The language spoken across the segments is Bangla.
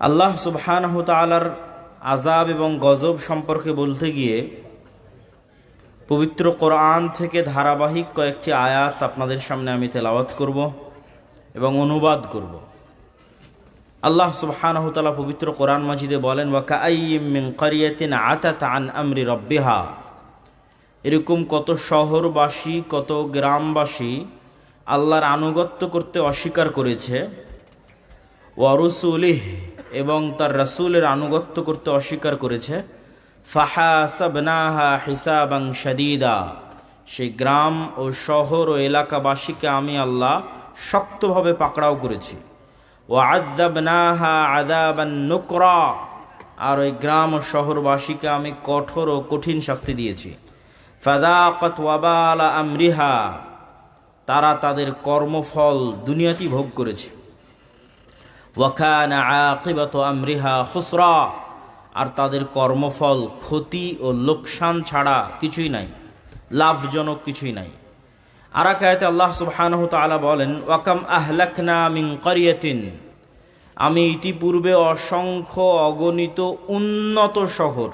আল্লাহ সুবহানাহু তাআলার আজাব এবং গজব সম্পর্কে বলতে গিয়ে পবিত্র কোরআন থেকে ধারাবাহিক কয়েকটি আয়াত আপনাদের সামনে আমি তেলাওয়াত করব এবং অনুবাদ করব। আল্লাহ সুবহানাহু তাআলা পবিত্র কোরআন মাজিদে বলেন আন আমরি রাব্বিহা। এরকম কত শহরবাসী, কত গ্রামবাসী আল্লাহর আনুগত্য করতে অস্বীকার করেছে। ওয়ারুসুলিহ এবং তার রাসূলের আনুগত্য করতে অস্বীকার করেছে। ফাহাসাবনাহা হিসাবাং শাদীদা। সেই গ্রাম ও শহর ও এলাকাবাসীকে আমি আল্লাহ শক্তভাবে পাকড়াও করেছি। ও আদাবনাহা আদাবান নুকরা। আর ওই গ্রাম ও শহরবাসীকে আমি কঠোর ও কঠিন শাস্তি দিয়েছি। ফাদাকাত ওয়াবালা আমরিহা। তারা তাদের কর্মফল দুনিয়াটি ভোগ করেছে। ওয়াখান আকিবাত আমরিহা খুসরা। আর তাদের কর্মফল ক্ষতি ও লোকসান ছাড়া কিছুই নাই, লাভজনক কিছুই নাই। আর এক আল্লাহ তাআলা বলেন, ওয়াকাম আহলাকনা মিন ক্বরিয়াতিন আমি ইতিপূর্বে অসংখ্য অগণিত উন্নত শহর,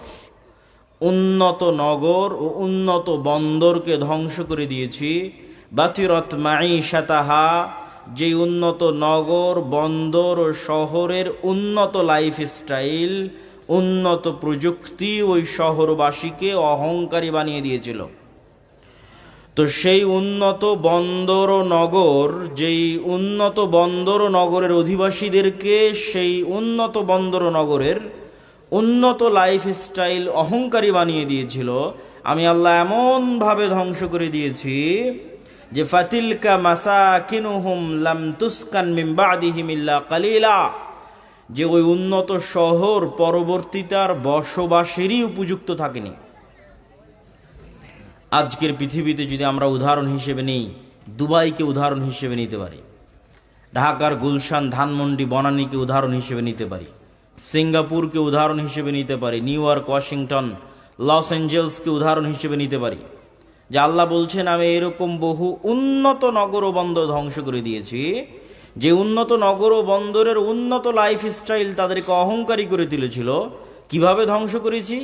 উন্নত নগর ও উন্নত বন্দরকে ধ্বংস করে দিয়েছি। বাতিরত মাইশাতাহা যে উন্নত নগর, বন্দর ও শহরের উন্নত লাইফ স্টাইল উন্নত প্রযুক্তি ওই শহরবাসীকে অহংকারী বানিয়ে দিয়েছিল। তো সেই উন্নত বন্দর ও নগর, যেই উন্নত বন্দর ও নগরের অধিবাসীদেরকে সেই উন্নত বন্দর ও নগরের উন্নত লাইফ স্টাইল অহংকারী বানিয়ে দিয়েছিল, আমি আল্লাহ এমনভাবে ধ্বংস করে দিয়েছি যে, ফাতিলকা মাসাকিনুহুম লাম তুসকান বাদিহিম কালিলা। যে, ওই উন্নত শহর পরবর্তীতার বসবাসেরই উপযুক্ত থাকেনি। আজকের পৃথিবীতে যদি আমরা উদাহরণ হিসেবে নেই, দুবাইকে উদাহরণ হিসেবে নিতে পারি, ঢাকার গুলশান, ধানমন্ডি, বনানীকে উদাহরণ হিসেবে নিতে পারি, সিঙ্গাপুরকে উদাহরণ হিসেবে নিতে পারি, নিউ ইয়র্ক, ওয়াশিংটন, লস অ্যাঞ্জেলসকে উদাহরণ হিসেবে নিতে পারি যে আল্লাহ বলছেন, আমি এরকম বহু উন্নত নগর ও বন্দর ধ্বংস করে দিয়েছি, যে উন্নত নগর ও বন্দরের উন্নত লাইফ স্টাইল তাদেরকে অহংকারী করে তুলেছিল, কীভাবে ধ্বংস করেছি?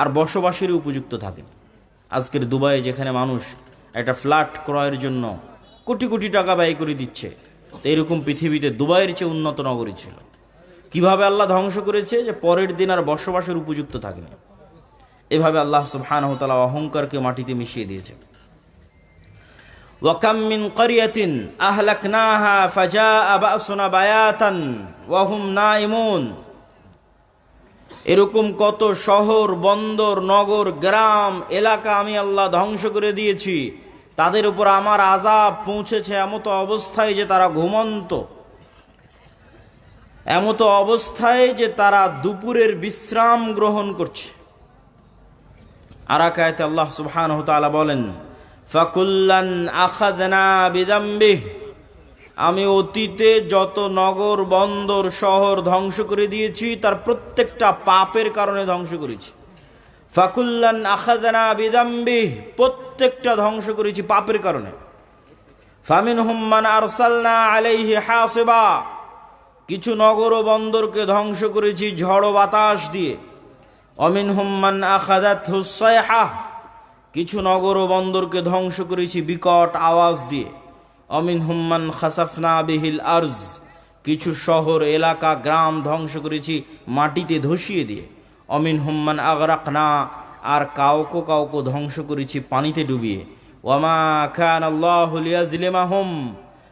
আর বসবাসেরই উপযুক্ত থাকেনি আজকের দুবাইয়ে যেখানে মানুষ একটা ফ্ল্যাট ক্রয়ের জন্য কোটি কোটি টাকা ব্যয় করে দিচ্ছে, তো এরকম পৃথিবীতে দুবাইয়ের চেয়ে উন্নত নগরী ছিল। কীভাবে আল্লাহ ধ্বংস করেছে? যে পরের দিন আর বসবাসের উপযুক্ত থাকেনি এভাবে আল্লাহ সুবহানাহু ওয়া তাআলা অহংকারকে মাটিতে মিশিয়ে দিয়েছে। ওয়াকাম মিন ক্বরিয়াতিন আহলাকনাহা ফাজাআ বাসুনা বায়াতান ওয়া হুম নাইমুন এরকম কত শহর, বন্দর, নগর, গ্রাম, এলাকা আমি আল্লাহ ধ্বংস করে দিয়েছি। তাদের উপর আমার আজাব পৌঁছেছে এমতো অবস্থায় যে তারা ঘুমন্ত। এমতো অবস্থায় যে তারা দুপুরের বিশ্রাম গ্রহণ করছে। আরাকায়তে আল্লাহ সুবহানাহু তাআলা বলেন, ফাকুল্লান আখাদনা বিদাম্বিহ আমি অতীতে যত নগর, বন্দর, শহর ধ্বংস করে দিয়েছি, তার প্রত্যেকটা পাপের কারণে ধ্বংস করেছি। ফাকুল্লান আখাদানা বিদাম্বিহ প্রত্যেকটা ধ্বংস করেছি পাপের কারণে। ফামিন হুম্মান আরসালনা আলাইহি হাসিবা কিছু নগর ও বন্দরকে ধ্বংস করেছি ঝড় বাতাস দিয়ে। অমিন হুম্মান আখাদাত হুসাইহা কিছু নগর ও বন্দরকে ধ্বংস করেছি বিকট আওয়াজ দিয়ে। অমিন হুম্মান খাসাফনা বিহিল আর্জ। কিছু শহর, এলাকা, গ্রাম ধ্বংস করেছি মাটিতে ধসিয়ে দিয়ে। অমিন হুম্মান আগরাকনা। আর কাউকো কাউকো ধ্বংস করেছি পানিতে ডুবিয়ে। ওয়ামা খান আল্লাহ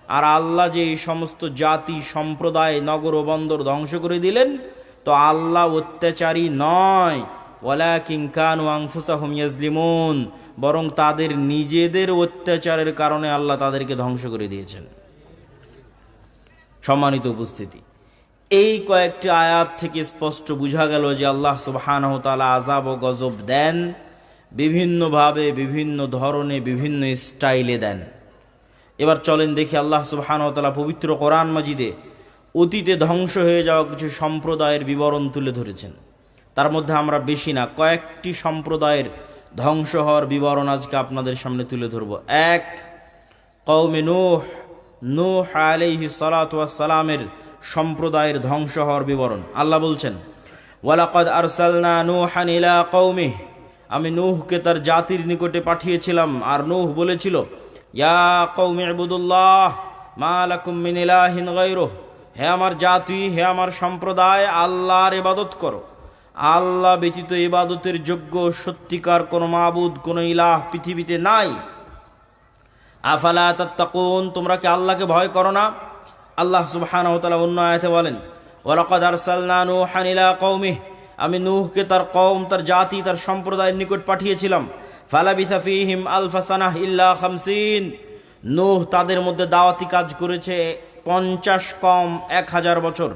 আর আল্লাহ যে এই সমস্ত জাতি, সম্প্রদায়, নগর ও বন্দর ধ্বংস করে দিলেন তো আল্লাহ অত্যাচারী নয়। ওয়ালা কিংকান ওয়াংফুসাহুম ইয়াজলিমুন। বরং তাদের নিজেদের অত্যাচারের কারণে আল্লাহ তাদেরকে ধ্বংস করে দিয়েছেন। সম্মানিত উপস্থিতি, এই কয়েকটি আয়াত থেকে স্পষ্ট বোঝা গেল যে আল্লাহ সুবহানাহ তাআলা আজাব ও গজব দেন, বিভিন্নভাবে, বিভিন্ন ধরনে, বিভিন্ন স্টাইলে দেন। এবার চলেন দেখি আল্লাহ সুবহানাহু তাআলা পবিত্র কোরআন মাজিদে অতীতে ধ্বংস হয়ে যাওয়া কিছু সম্প্রদায়ের বিবরণ তুলে ধরেছেন। তার মধ্যে আমরা বেশি না, কয়েকটি সম্প্রদায়ের ধ্বংস হওয়ার বিবরণ আজকে আপনাদের সামনে তুলে ধরব। এক কৌমে নূহ। নূহ আলাইহি সালামের সম্প্রদায়ের ধ্বংস হওয়ার বিবরণ। আল্লাহ বলছেন, ওয়ালাকদ আরসালনা নূহান ইলা কৌমি আমি নুহকে তার জাতির নিকটে পাঠিয়েছিলাম আর নূহ বলেছিল, ইয়া কৌমি আবুদুল্লাহ মা লাকুম মিন ইলাহিন গায়রুহ। হে আমার জাতি, হে আমার সম্প্রদায়, আল্লাহর ইবাদত করো। আল্লাহ ব্যতীত ইবাদতের যোগ্য সত্যিকার কোনো মাবুদ, কোনো ইলাহ পৃথিবীতে নাই। আফালা তাত্তাকুন, তোমরা কি আল্লাহকে ভয় করো না? আল্লাহ সুবহানাহু ওয়া তাআলা অন্য আয়াতে বলেন, ওয়ালাকাদ আরসালনা নূহান ইলা কওমিহি আমি নূহকে তার কওম, তার জাতি, তার সম্প্রদায়ের নিকট পাঠিয়েছিলাম। ফালাবিথা ফীহিম আলফা সানাহ ইল্লা খামসিন। নূহ তাদের মধ্যে দাওয়াতি কাজ করেছে পঞ্চাশ কম এক হাজার বছর।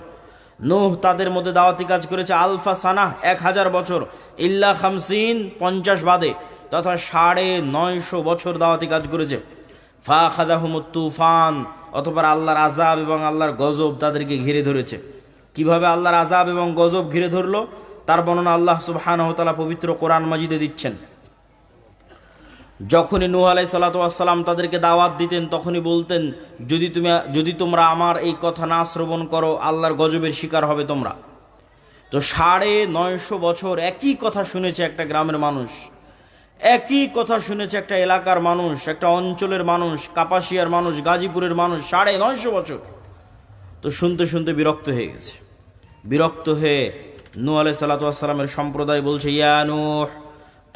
নূহ তাদের মধ্যে দাওয়াতি কাজ করেছে আলফা সানাহ এক হাজার বছর। ইল্লা খামসিন পঞ্চাশ বাদে তথা সাড়ে নয়শো বছর দাওয়াতি কাজ করেছে। ফা খাদাহুমুত তুফান অথবা আল্লাহর আজাব এবং আল্লাহর গজব তাদেরকে ঘিরে ধরেছে। কীভাবে আল্লাহর আজাব এবং গজব ঘিরে ধরলো? তার বর্ণনা আল্লাহ সুবহানাহু তাআলা পবিত্র কোরআন মাজিদে দিচ্ছেন। যখনই নূহ আলাই সাল্লাতাম তাদেরকে দাওয়াত দিতেন, তখনই বলতেন, যদি তুমি, যদি তোমরা আমার এই কথা না শ্রবণ করো, আল্লাহর গজবের শিকার হবে তোমরা। তো সাড়ে নয়শো বছর একই কথা শুনেছে একটা গ্রামের মানুষ, একই কথা শুনেছে একটা এলাকার মানুষ, একটা অঞ্চলের মানুষ, কাপাসিয়ার মানুষ, গাজীপুরের মানুষ, সাড়ে নয়শো বছর। তো শুনতে শুনতে বিরক্ত হয়ে গেছে। বিরক্ত হয়ে নূ আলাই সাল্লাতামের সম্প্রদায় বলছে, ইয়া নূহ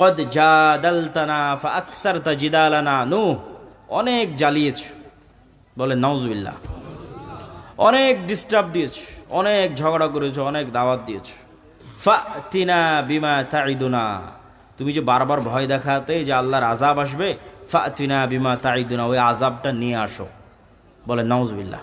কদ জাদালতানা ফা আকসারতা জিদালানা নু অনেক জ্বালিয়েছ। বলে, নাউজুবিল্লাহ। অনেক ডিস্টার্ব দিয়েছ। অনেক ঝগড়া করেছ, অনেক দাওয়াত দিয়েছ। ফা তিনা বিমা তাইদুনা তুমি যে বারবার ভয় দেখাতে যে আল্লাহর আজাব আসবে ফা তিনা বিমা তাইদুনা ওই আজাবটা নিয়ে আসো। বলে, নাউজুবিল্লাহ।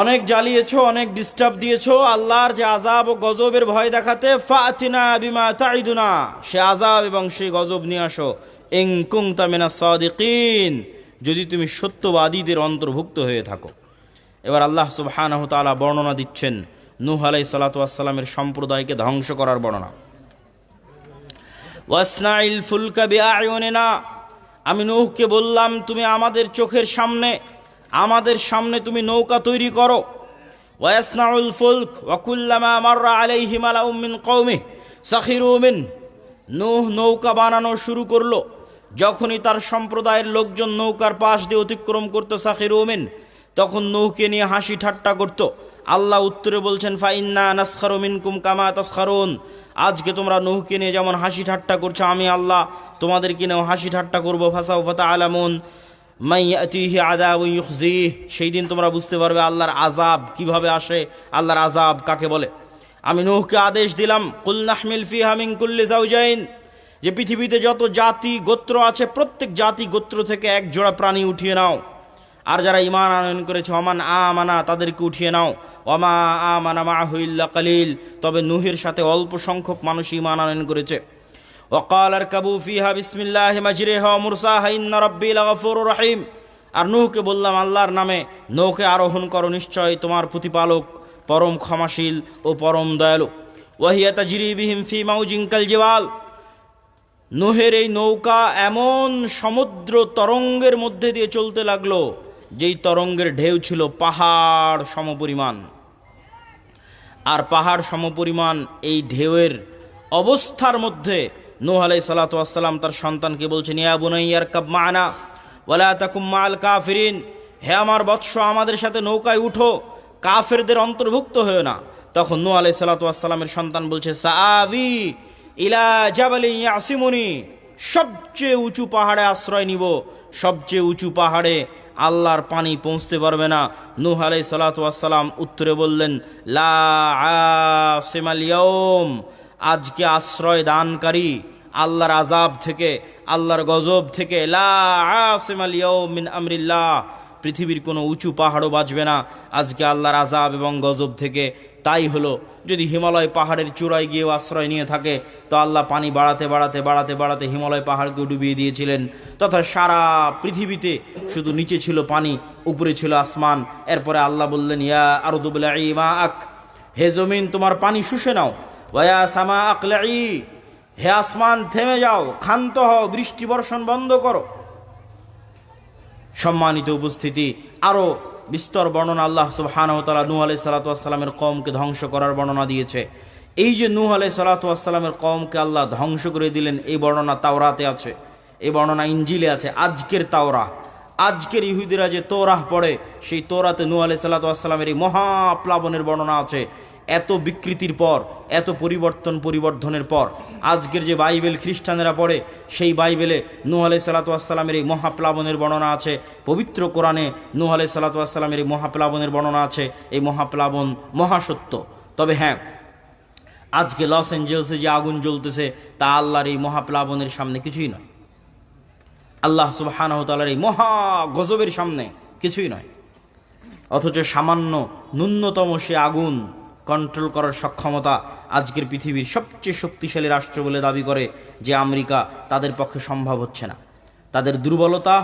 অনেক জ্বালিয়েছো, অনেক ডিস্টার্ব দিয়েছ, আল্লাহর যে আজাব ও গজবের ভয় দেখাতে ফাতিনা বিমা তাইদুনা সে আজাব এবং সেই গজব নিয়ে আসো। এংকুং তামিনা সাদিকিন। যদি তুমি সত্যবাদীদের অন্তর্ভুক্ত হয়ে থাকো। এবার আল্লাহ তাআলা বর্ণনা দিচ্ছেন নূহ আলাই সালাতামের সম্প্রদায়কে ধ্বংস করার বর্ণনা। ওয়াসনাইল ফুলকা বিআয়ুনিনা। আমি নূহকে বললাম, তুমি আমাদের চোখের সামনে আমাদের সামনে তুমি নৌকা তৈরি করো। ওয়াসনাউল ফুলক ওয়াকুল্লামা মাররা আলাইহি মালাউম মিন কওমি সাখিরু মিন। নূহ নৌকা বানানো শুরু করল। যখনই তার সম্প্রদায়ের লোকজন নৌকার পাশ দিয়ে অতিক্রম করতো সাখিরু মিন, তখন নৌকে নিয়ে হাসি ঠাট্টা করত। আল্লাহ উত্তরে বলছেন ফাইন্না নাসখারু মিনকুম কামা তাসখারুন। আজকে তোমরা নৌকে নিয়ে যেমন হাসি ঠাট্টা করছ, আমি আল্লাহ তোমাদের কিনেও হাসি ঠাট্টা করব। ফাসাউ ফাতা আলামুন সেই দিন তোমরা বুঝতে পারবে আল্লাহর আজাব কীভাবে আসে, আল্লাহর আজাব কাকে বলে। আমি নূহকে আদেশ দিলাম, কুল নাহমিল ফি হামিং কুল্লি জাউজাইন যে পৃথিবীতে যত জাতি গোত্র আছে, প্রত্যেক জাতি গোত্র থেকে এক জোড়া প্রাণী উঠিয়ে নাও। আর যারা ইমান আনয়ন করেছে অমান আ মানা তাদেরকে উঠিয়ে নাও। অমা আ মানা মা হুইল্লা কালিল তবে নুহের সাথে অল্প সংখ্যক মানুষ ইমান আনয়ন করেছে। ওকাল আর কাবু ফিহা বিসমিল্লাহ মাজরিহা মুরসাহা ইন্না রাব্বি লাগাফুর আর নূহকে বললাম, আল্লাহর নামে নৌকে আরোহণ করো নিশ্চয় তোমার প্রতিপালক পরম ক্ষমাশীল ও পরম দয়ালু। ওয়াহিয়া তাজরি বিহিম ফি মাউজিঙ্কাল জিওয়াল নোহের এই নৌকা এমন সমুদ্র তরঙ্গের মধ্যে দিয়ে চলতে লাগল, যেই তরঙ্গের ঢেউ ছিল পাহাড় সমপরিমাণ। আর পাহাড় সমপরিমাণ এই ঢেউয়ের অবস্থার মধ্যে নূহ আলাই সালাতাম তার সন্তানকে বলছেন, ইয়া বুনাইয়ার কাব মানা, ওয়ালা তাকুম মাল কাফিরিন। হে আমার বৎস, আমাদের সাথে নৌকায় উঠো, কাফেরদের অন্তর্ভুক্ত হয়েও না। তখন নূহ আলাই সালাতামের সন্তান বলছে সাবি ইলা জাবালি ইয়াসিমুনি, সবচেয়ে উঁচু পাহাড়ে আশ্রয় নিব। সবচেয়ে উঁচু পাহাড়ে আল্লাহর পানি পৌঁছতে পারবে না। নূহ আলাই সালাতাম উত্তরে বললেন, লা আসিমাল আজকে আশ্রয় দানকারী আল্লাহর আজাব থেকে, আল্লাহর গজব থেকে মিন আমরিল্লাহ, পৃথিবীর কোনো উঁচু পাহাড়ও বাঁচবে না। আজকে আল্লাহর আজাব এবং গজব থেকে তাই হলো, যদি হিমালয় পাহাড়ের চূড়ায় গিয়েও আশ্রয় নিয়ে থাকে, তো আল্লাহ পানি বাড়াতে বাড়াতে বাড়াতে বাড়াতে হিমালয় পাহাড়কে ডুবিয়ে দিয়েছিলেন। তথা সারা পৃথিবীতে শুধু নিচে ছিল পানি, উপরে ছিল আসমান। এরপরে আল্লাহ বললেন, ইয়া আরদুবুল্লা মা আক হে জমিন, তোমার পানি শুষে নাও। ওয়া সামা আকলাই হে আসমান, থেমে যাও, ক্ষান্ত হও, বৃষ্টি বর্ষণ বন্ধ করো। সম্মানিত উপস্থিতি, আরও বিস্তর বর্ণনা আল্লাহ সুবাহানহতালা নূ আলাই সালাতামের কমকে ধ্বংস করার বর্ণনা দিয়েছে। এই যে নূহ আলাই সালাতামের কমকে আল্লাহ ধ্বংস করে দিলেন, এই বর্ণনা তাওরাতে আছে। এই বর্ণনা ইঞ্জিলে আছে, আজকের তাওরা আজকের ইহুদিরা যে তোরাহ পড়ে, সেই তোরাতে নূ আলাই সাল্লাতামের এই মহাপ্লাবনের বর্ণনা আছে। এত বিকৃতির পর, এত পরিবর্তন পরিবর্ধনের পর, আজকের যে বাইবেল খ্রিস্টানেরা পড়ে, সেই বাইবেলে নূ আলাই সাল্লাতামের এই মহাপ্লাবনের বর্ণনা আছে। পবিত্র কোরআনে নূ আলাই সাল্লাতামের এই মহাপ্লাবনের বর্ণনা আছে। এই মহাপ্লাবন মহাসত্য। তবে হ্যাঁ আজকে লস অ্যাঞ্জেলসে যে আগুন জ্বলতেছে, তা আল্লাহর এই মহাপ্লাবনের সামনে কিছুই নয়। আল্লাহ সুবাহানহতালার এই মহা গজবের সামনে কিছুই নয়। অথচ সামান্য ন্যূনতম সে আগুন কন্ট্রোল করার সক্ষমতা আজকের পৃথিবীর সবচেয়ে শক্তিশালী রাষ্ট্র বলে দাবি করে যে আমেরিকা তাদের পক্ষে সম্ভব হচ্ছে না। তাদের দুর্বলতা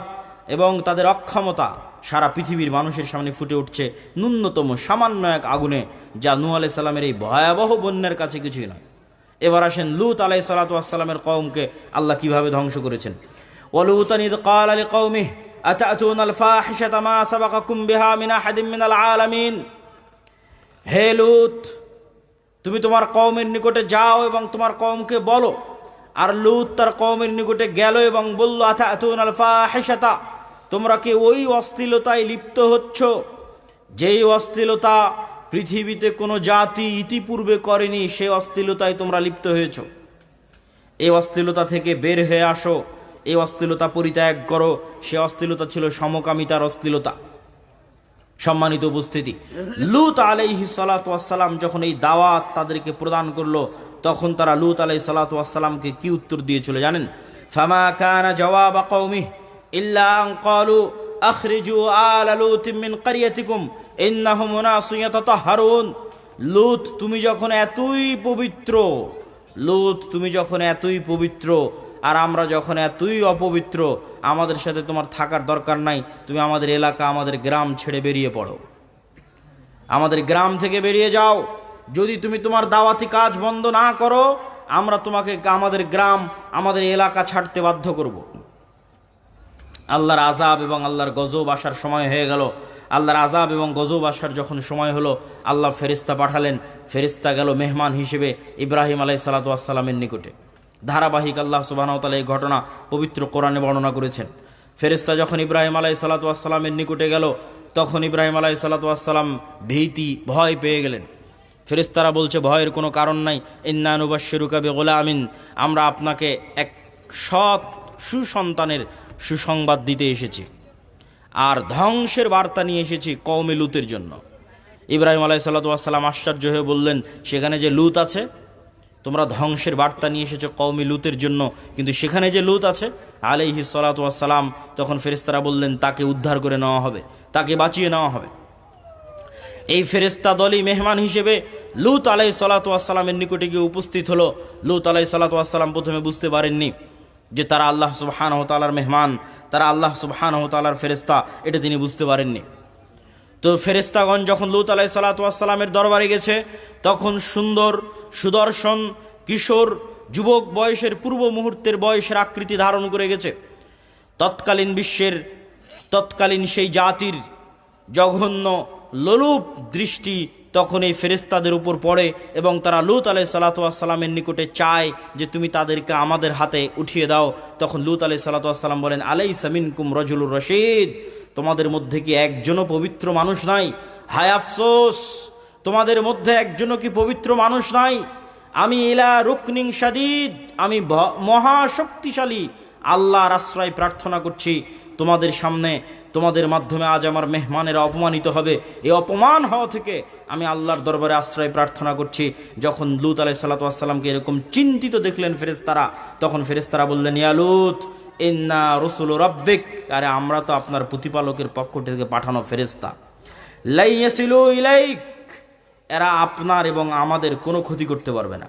এবং তাদের অক্ষমতা সারা পৃথিবীর মানুষের সামনে ফুটে উঠছে ন্যূনতম সামান্য এক আগুনে, যা নু আলাই সাল্লামের এই ভয়াবহ বন্যার কাছে কিছুই নয়। এবার আসেন লুত আলাই সালাতামের কৌমকে আল্লাহ কীভাবে ধ্বংস করেছেন? কাল আলী কৌমি আচ্ছা আচুন আলফা সাবাকুম মিনা হাদিম হে লুত, তুমি তোমার কওমের নিকটে যাও এবং তোমার কওমকে বলো। আর লুত তার কওমের নিকটে গেল এবং বলল আথা আতুন আল ফাহিশাতা তোমরা কি ওই অশ্লীলতায় লিপ্ত হচ্ছ? যেই অশ্লীলতা পৃথিবীতে কোনো জাতি ইতিপূর্বে করেনি সেই অশ্লীলতায় তোমরা লিপ্ত হয়েছ। এই অশ্লীলতা থেকে বের হয়ে আসো। এই অশ্লীলতা পরিত্যাগ করো। সে অশ্লীলতা ছিল সমকামিতার অশ্লীলতা। সম্মানিত উপস্থিতি। লুত আলাইহি সালাতাম যখন এই দাওয়াত তাদেরকে প্রদান করল, তখন তারা লুত আলাই সালাতামকে কি উত্তর দিয়েছিল জানেন? ফামা কানা জবাব কৌমি ইল্লা আন ক্বালু আখরিজু আলা লুত মিন ক্বরিয়াতিকুম ইন্নাহুম উনাসুন ইয়াতাতাহহারুন লুত, তুমি যখন এতই পবিত্র, লুত, তুমি যখন এতই পবিত্র আর আমরা যখন এতই অপবিত্র, আমাদের সাথে তোমার থাকার দরকার নাই, তুমি আমাদের এলাকা, আমাদের গ্রাম ছেড়ে বেরিয়ে পড়ো। আমাদের গ্রাম থেকে বেরিয়ে যাও। যদি তুমি তোমার দাওয়াতি কাজ বন্ধ না করো, আমরা তোমাকে আমাদের গ্রাম, আমাদের এলাকা ছাড়তে বাধ্য করব। আল্লাহর আজাব এবং আল্লাহর গজব আসার সময় হয়ে গেল। আল্লাহর আজাব এবং গজব আসার যখন সময় হলো, আল্লাহ ফেরিস্তা পাঠালেন। ফেরিস্তা গেল মেহমান হিসেবে ইব্রাহিম আলাই সালাতামের নিকটে। ধারাবাহিক আল্লাহ সুবাহতাল এই ঘটনা পবিত্র কোরআনে বর্ণনা করেছেন। ফেরিস্তা যখন ইব্রাহিম আলাই সালাতামের নিকটে গেল, তখন ইব্রাহিম আলাই সালাতাম ভীতি, ভয় পেয়ে গেলেন। ফেরিস্তারা বলছে, ভয়ের কোনো কারণ নাই। ইন্নানুবাসরুকাবে গোলামিন আমরা আপনাকে এক সৎ সুসন্তানের সুসংবাদ দিতে এসেছি। আর ধ্বংসের বার্তা নিয়ে এসেছি কৌমে লুতের জন্য। ইব্রাহিম আলাই সাল্লাতাম আশ্চর্য হয়ে বললেন, সেখানে যে লুত আছে তোমরা ধ্বংসের বার্তা নিয়ে এসেছ কৌমি লুতের জন্য। কিন্তু সেখানে যে লুত আছে, আলাইহি সালাতাম তখন ফেরেস্তারা বললেন, তাকে উদ্ধার করে নেওয়া হবে, তাকে বাঁচিয়ে নেওয়া হবে। এই ফেরেস্তা দলই মেহমান হিসেবে লুত আলাই সালাতামের নিকটে গিয়ে উপস্থিত হলো। লুত আলাই সালাতাম প্রথমে বুঝতে পারেননি যে তারা আল্লাহ সুবহান হতালার মেহমান, তারা আল্লাহ সুবহান হতালার ফেরেস্তা এটা তিনি বুঝতে পারেননি। তো ফেরেস্তাগণ যখন লুত আলাই সালাতামের দরবারে গেছে, তখন সুন্দর সুদর্শন কিশোর যুবক বয়সের পূর্ব মুহূর্তের বয়সের আকৃতি ধারণ করে গেছে। তৎকালীন বিশ্বের, তৎকালীন সেই জাতির জঘন্য লোলুপ দৃষ্টি তখন এই ফেরেস্তাদের উপর পড়ে এবং তারা লুত আলাই সালাতামের নিকটে চায় যে তুমি তাদেরকে আমাদের হাতে উঠিয়ে দাও। তখন লুত আলাই সালাতাম বলেন আলাই সামিন কুম রজুলুর রশিদ। তোমাদের মধ্যে কি একজনও পবিত্র মানুষ নাই? হায় আফসোস! তোমাদের মধ্যে একজনও কি পবিত্র মানুষ নাই? আমি ইলা রুকনিং সাদিদ আমি মহাশক্তিশালী আল্লাহর আশ্রয় প্রার্থনা করছি। তোমাদের সামনে, তোমাদের মাধ্যমে আজ আমার মেহমানেরা অপমানিত হবে। এই অপমান হওয়া থেকে আমি আল্লাহর দরবারে আশ্রয় প্রার্থনা করছি। যখন লুত আলাই সাল্লাতামকে এরকম চিন্তিত দেখলেন ফেরেস্তারা তখন ফেরেস্তারা বললেন ইয়ালুত ইন্না রসুল রব্বিক আরে আমরা তো আপনার প্রতিপালকের পক্ষ থেকে পাঠানো ফেরেস্তা লাইয়াছিল ইলাইক এরা আপনার এবং আমাদের কোনো ক্ষতি করতে পারবে না।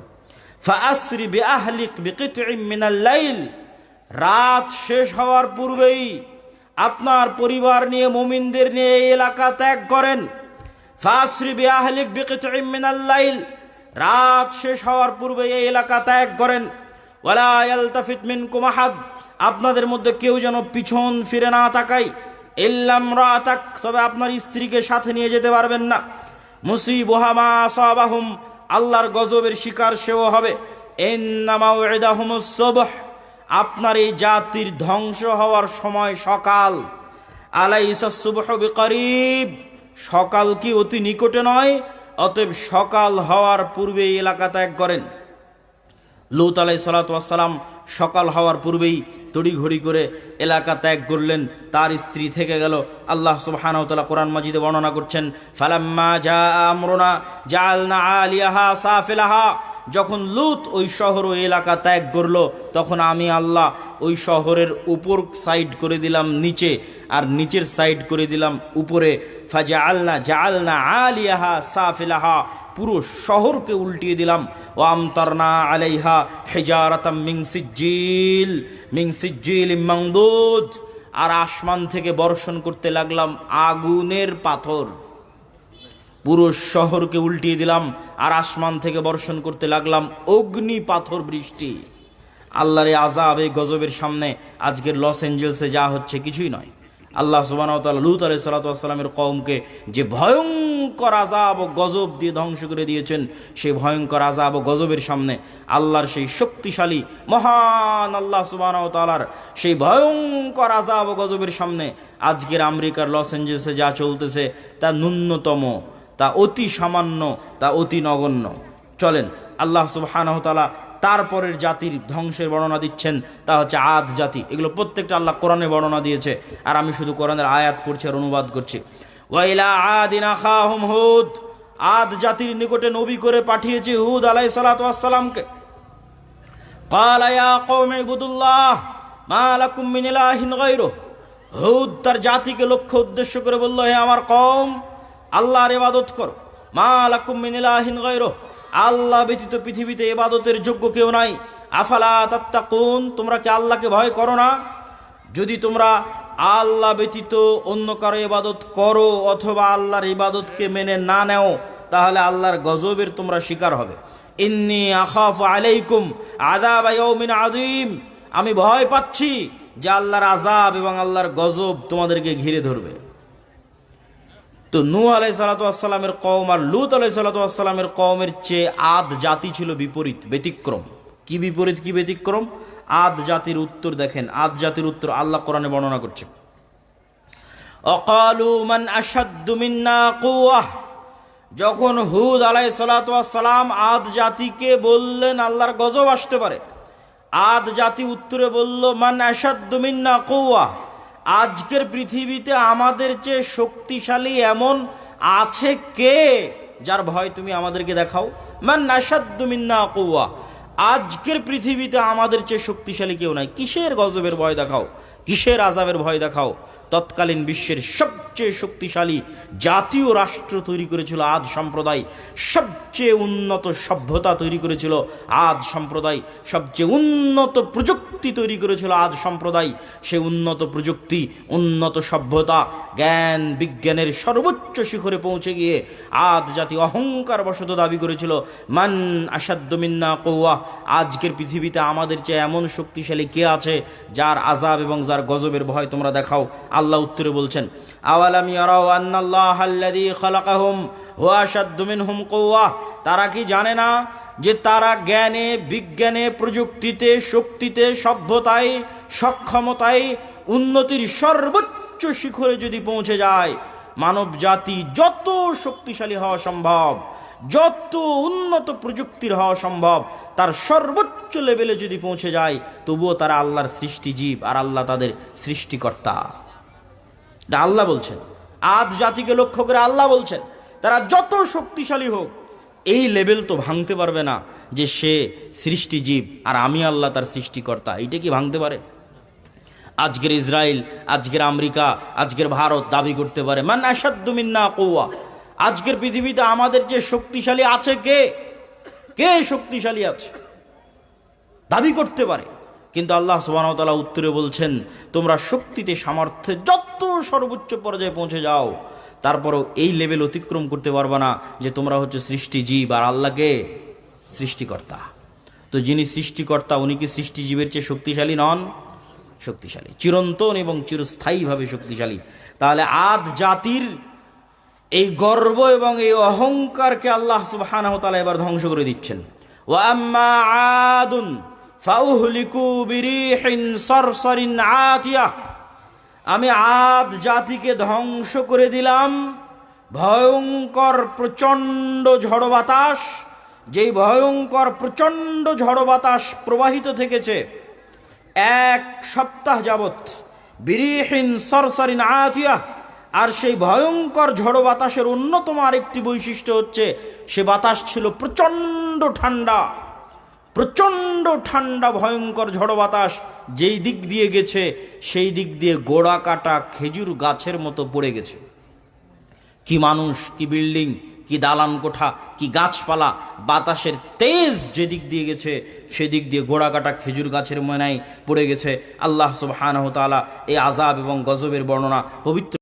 ফাসরি বিআহলিক বিকিতইম মিনাল লাইল রাত শেষ হওয়ার পূর্বেই আপনার পরিবার নিয়ে মুমিনদের নিয়ে এই এলাকা ত্যাগ করেন। ফাসরি বিআহলিক বিকিতইম মিনাল লাইল রাত শেষ হওয়ার পূর্বে এই এলাকা ত্যাগ করেন। ওয়ালা ইয়ালতাফিত মিনকুম আহাদ আপনাদের মধ্যে কেউ যেন পিছন ফিরে না তাকায়। ইল্লাম রাতাক তবে আপনার স্ত্রীকে সাথে নিয়ে যেতে পারবেন না। মুসিবহামা সাবাহুম আল্লাহর গজবের শিকার সেও হবে। আপনার এই জাতির ধ্বংস হওয়ার সময় সকাল। আলাইসা সুবহ বিকরিব, সকাল কি অতি নিকটে নয়, অতএব সকাল হওয়ার পূর্বে এলাকা ত্যাগ করেন। লুত আলাই সালাতাম সকাল হওয়ার পূর্বেই তড়িঘড়ি করে এলাকা ত্যাগ করলেন। তার স্ত্রী থেকে গেল। আল্লাহ সুবহানাহু কোরআন মাজিদে বর্ণনা করছেন, ফালাম্মা জা আমরুনা জাআলনা আলিয়াহা সাফিলাহা। যখন লুত ওই শহর ওই এলাকা ত্যাগ করল, তখন আমি আল্লাহ ওই শহরের উপর সাইড করে দিলাম নিচে আর নিচের সাইড করে দিলাম উপরে। ফাজা আল্লাহ আলনা জাআলনা আলিয়াহা সাফিলাহা। পুরো শহরকে উল্টিয়ে দিলাম। ও আমতারনা আলাইহা হেজারাতাম মিং সিজ্জিল মিং সিজ্জিল মাংদুদ। আর আসমান থেকে বর্ষণ করতে লাগলাম আগুনের পাথর। পুরো শহরকে উল্টিয়ে দিলাম আর আসমান থেকে বর্ষণ করতে লাগলাম অগ্নি পাথর বৃষ্টি। আল্লাহর আজাব এই গজবের সামনে আজকের লস এঞ্জেলসে যা হচ্ছে কিছুই নয়। আল্লাহ সুবাহ লুত আলাই সালাতামের কৌমকে যে ভয়ঙ্কর আজাব ও গজব দিয়ে ধ্বংস করে দিয়েছেন, সেই ভয়ঙ্কর আজাব ও গজবের সামনে আল্লাহর সেই শক্তিশালী, মহান আল্লাহ সুবাহ তালার সেই ভয়ঙ্কর আজাব ও গজবের সামনে আজকের আমেরিকার লস এঞ্জেলসে যা চলতেছে তা ন্যূনতম, তা অতি সামান্য, তা অতি নগণ্য। চলেন, আল্লাহ সুবাহানহতালা তারপরের জাতির ধ্বংসের বর্ণনা দিচ্ছেন, তা হচ্ছে আদ জাতি। এগুলো প্রত্যেকটা আল্লাহ কোরআনে বর্ণনা দিয়েছে। আর আমি শুধু কোরআনের আয়াত করছি আর অনুবাদ করছি। ওয়াইলা আদিনা খাহুম হুদ। আদ জাতির নিকটে নবী করে পাঠিয়েছি হুদ আলাই সালাতামকে কালায়া কৌম ইবুদুল্লাহ মালাকুম মিনিলাহিন গৈর হুদ তার জাতিকে লক্ষ্য উদ্দেশ্য করে বলল, হে আমার কম আল্লাহর ইবাদত করো। মালাকুম মিনিলাহিন গৈরহ আল্লাহ ব্যতীত পৃথিবীতে ইবাদতের যোগ্য কেউ নাই। আফালা তাত্তাকুন, তোমরা কি আল্লাহকে ভয় করো না? যদি তোমরা আল্লাহ ব্যতীত অন্য কারও ইবাদত করো অথবা আল্লাহর ইবাদতকে মেনে না নেও, তাহলে আল্লাহর গজবের তোমরা শিকার হবে। ইন্নি আখাফ আলাইকুম আযাব ইয়াউমিন আযীম। আমি ভয় পাচ্ছি যে আল্লাহর আজাব এবং আল্লাহর গজব তোমাদেরকে ঘিরে ধরবে। তো নূ আলাই সালাতামের কওম আর লুত আলাই সালাতামের কওমের চেয়ে আদ জাতি ছিল বিপরীত, ব্যতিক্রম। কি বিপরীত, কি ব্যতিক্রম? আদ জাতির উত্তর দেখেন, আদ জাতির উত্তর আল্লাহ কোরআনে বর্ণনা করছে। যখন হুদ আলাই সালাতাম আদ জাতিকে বললেন, আল্লাহর গজব আসতে পারে। আদ জাতি উত্তরে বলল, মান আসাদ্দু মিন্না কুয়া আজকের পৃথিবীতে আমাদের চেয়ে শক্তিশালী এমন আছে কে যার ভয় তুমি আমাদেরকে দেখাও? মান নাসাদ্দু মিন্না কৌয়া আজকের পৃথিবীতে আমাদের চেয়ে শক্তিশালী কেউ নাই। কিসের গজবের ভয় দেখাও? কিসের আজাবের ভয় দেখাও? তৎকালীন বিশ্বের সবচেয়ে শক্তিশালী জাতীয় রাষ্ট্র তৈরি করেছিল আদ সম্প্রদায়, সবচেয়ে উন্নত সভ্যতা তৈরি করেছিল আদ সম্প্রদায়, সবচেয়ে উন্নত প্রযুক্তি তৈরি করেছিল আদ সম্প্রদায়। সে উন্নত প্রযুক্তি, উন্নত সভ্যতা, জ্ঞান, বিজ্ঞানের সর্বোচ্চ শিখরে পৌঁছে গিয়ে আদ জাতি অহংকার বশত দাবি করেছিল, মান আসাদ্দমিন্না কৌয়া আজকের পৃথিবীতে আমাদের চেয়ে এমন শক্তিশালী কে আছে যার আজাব এবং যার গজবের ভয় তোমরা দেখাও। আল্লাহ উত্তরে বলছেন, আওয়ালামি আরাও আন্নাল্লাহ আল্লাযী খালাকাহুম হুয়া আশাদ্দু মিনহুম কুওয়া? তারা কি জানে না যে তারা জ্ঞানে, বিজ্ঞানে, প্রযুক্তিতে, শক্তিতে, সভ্যতায়, সক্ষমতায়, উন্নতির সর্বোচ্চ শিখরে যদি পৌঁছে যায় মানব জাতি যত শক্তিশালী হওয়া সম্ভব, যত উন্নত প্রযুক্তির হওয়া সম্ভব, তার সর্বোচ্চ লেভেলে যদি পৌঁছে যায়, তবুও তারা আল্লাহর সৃষ্টিজীব আর আল্লাহ তাদের সৃষ্টিকর্তা। এটা আল্লাহ বলছেন। আদ জাতিকে লক্ষ্য করে আল্লাহ বলছেন, তারা যত শক্তিশালী হোক, এই লেভেল তো ভাঙতে পারবে না যে সে সৃষ্টিজীব আর আমি আল্লাহ তার সৃষ্টিকর্তা। এইটা কি ভাঙতে পারে? আজকের ইসরায়েল আজকের আমেরিকা, আজকের ভারত দাবি করতে পারে, মান আসাদ্দুমিন্না কৌয়া আজকের পৃথিবীতে আমাদের যে শক্তিশালী আছে কে? কে শক্তিশালী আছে? দাবি করতে পারে। কিন্তু আল্লাহ সুবাহতালা উত্তরে বলছেন, তোমরা শক্তিতে, সামর্থ্যে যত সর্বোচ্চ পর্যায়ে পৌঁছে যাও, তারপরেও এই লেভেল অতিক্রম করতে পারবে না যে তোমরা হচ্ছে সৃষ্টিজীব আর আল্লাহকে সৃষ্টিকর্তা। তো যিনি সৃষ্টিকর্তা, উনি কি সৃষ্টিজীবের চেয়ে শক্তিশালী নন? শক্তিশালী। চিরন্তন এবং চিরস্থায়ীভাবে শক্তিশালী। তাহলে আদ জাতির এই গর্ব এবং এই অহংকারকে আল্লাহ তাআলা এবার ধ্বংস করে দিচ্ছেন। ওয়া আম্মা আদুন আমি আদ জাতিকে ধ্বংস করে দিলাম। ভয়ঙ্কর প্রচণ্ড ঝড় বাতাস, যেই ভয়ঙ্কর প্রচণ্ড ঝড় বাতাস প্রবাহিত থেকেছে, এক সপ্তাহ যাবৎ বিরিহীন সরসরিন আতিয়া। আর সেই ভয়ঙ্কর ঝড় বাতাসের অন্যতম আরেকটি বৈশিষ্ট্য হচ্ছে, সে বাতাস ছিল প্রচণ্ড ঠান্ডা। প্রচণ্ড ঠান্ডা ভয়ঙ্কর ঝড় বাতাস যেই দিক দিয়ে গেছে, সেই দিক দিয়ে গোড়া কাটা খেজুর গাছের মতো পড়ে গেছে। কি মানুষ, কি বিল্ডিং, কি দালান কোঠা, কি গাছপালা, বাতাসের তেজ যেদিক দিয়ে গেছে, সেদিক দিয়ে গোড়া কাটা খেজুর গাছের ময়নায় পড়ে গেছে। আল্লাহ তাআলা এই আজাব এবং গজবের বর্ণনা পবিত্র